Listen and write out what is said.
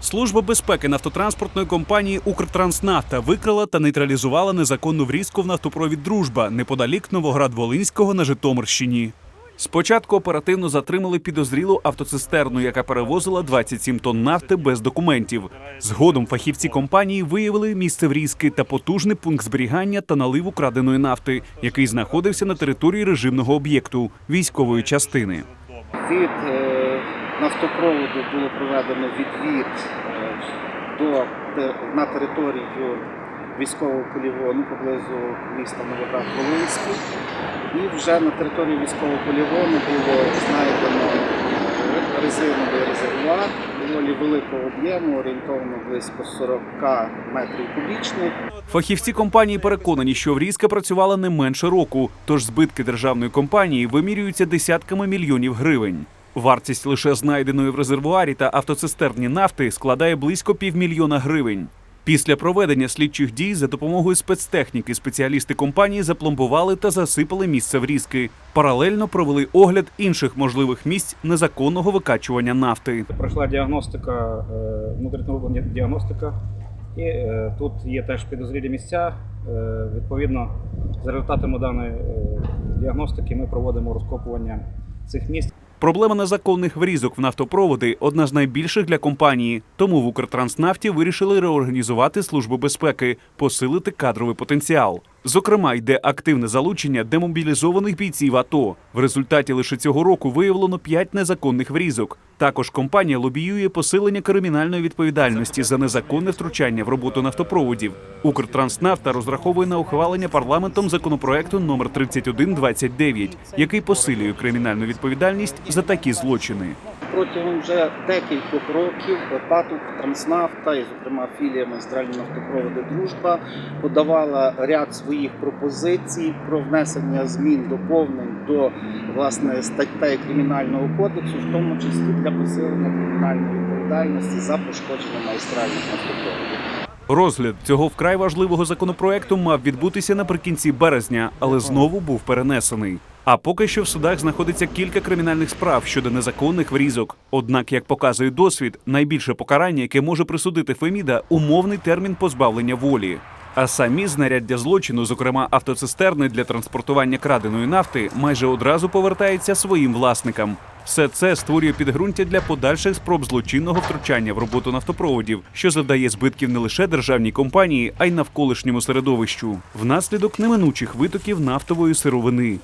Служба безпеки нафтотранспортної компанії Укртранснафта викрила та нейтралізувала незаконну врізку в нафтопровід Дружба неподалік Новоград-Волинського на Житомирщині. Спочатку оперативно затримали підозрілу автоцистерну, яка перевозила 27 тонн нафти без документів. Згодом фахівці компанії виявили місце врізки та потужний пункт зберігання та наливу краденої нафти, який знаходився на території режимного об'єкту військової частини. Від е, нафтопроводу було проведено відвід е, до, на територію військового полігону поблизу міста Новоград-Волинський. І вже на території військового полігону було знайдено е, резиновий резервуар доволі великого об'єму, орієнтовно близько 40 метрів кубічних. Фахівці компанії переконані, що врізка працювала не менше року, тож збитки державної компанії вимірюються десятками мільйонів гривень. Вартість лише знайденої в резервуарі та автоцистерні нафти складає близько півмільйона гривень. Після проведення слідчих дій за допомогою спецтехніки спеціалісти компанії запломбували та засипали місце врізки. Паралельно провели огляд інших можливих місць незаконного викачування нафти. Пройшла діагностика, е, діагностика, і е, тут є теж підозрілі місця. Е, Відповідно, за результатами даної діагностики ми проводимо розкопування цих місць. Проблема незаконних врізок в нафтопроводи одна з найбільших для компанії. Тому в Укртранснафті вирішили реорганізувати службу безпеки, посилити кадровий потенціал. Зокрема, йде активне залучення демобілізованих бійців АТО. В результаті лише цього року виявлено 5 незаконних врізок. Також компанія лобіює посилення кримінальної відповідальності за незаконне втручання в роботу нафтопроводів. Укртранснафта розраховує на ухвалення парламентом законопроекту номер 3129, який посилює кримінальну відповідальність за такі злочини. Протягом вже декількох років ПАТ Транснафта, і зокрема філіями Центральні нафтопроводи Дружба, подавала ряд своїх пропозицій про внесення змін доповнень до власне статей кримінального кодексу, в тому числі для посилення кримінальної відповідальності за пошкодження магістральних нафтопроводів. Розгляд цього вкрай важливого законопроекту мав відбутися наприкінці березня, але знову був перенесений. А поки що в судах знаходиться кілька кримінальних справ щодо незаконних врізок. Однак, як показує досвід, найбільше покарання, яке може присудити Феміда, умовний термін позбавлення волі. А самі знаряддя злочину, зокрема автоцистерни для транспортування краденої нафти, майже одразу повертаються своїм власникам. Все це створює підґрунтя для подальших спроб злочинного втручання в роботу нафтопроводів, що завдає збитків не лише державній компанії, а й навколишньому середовищу, внаслідок неминучих витоків нафтової сировини.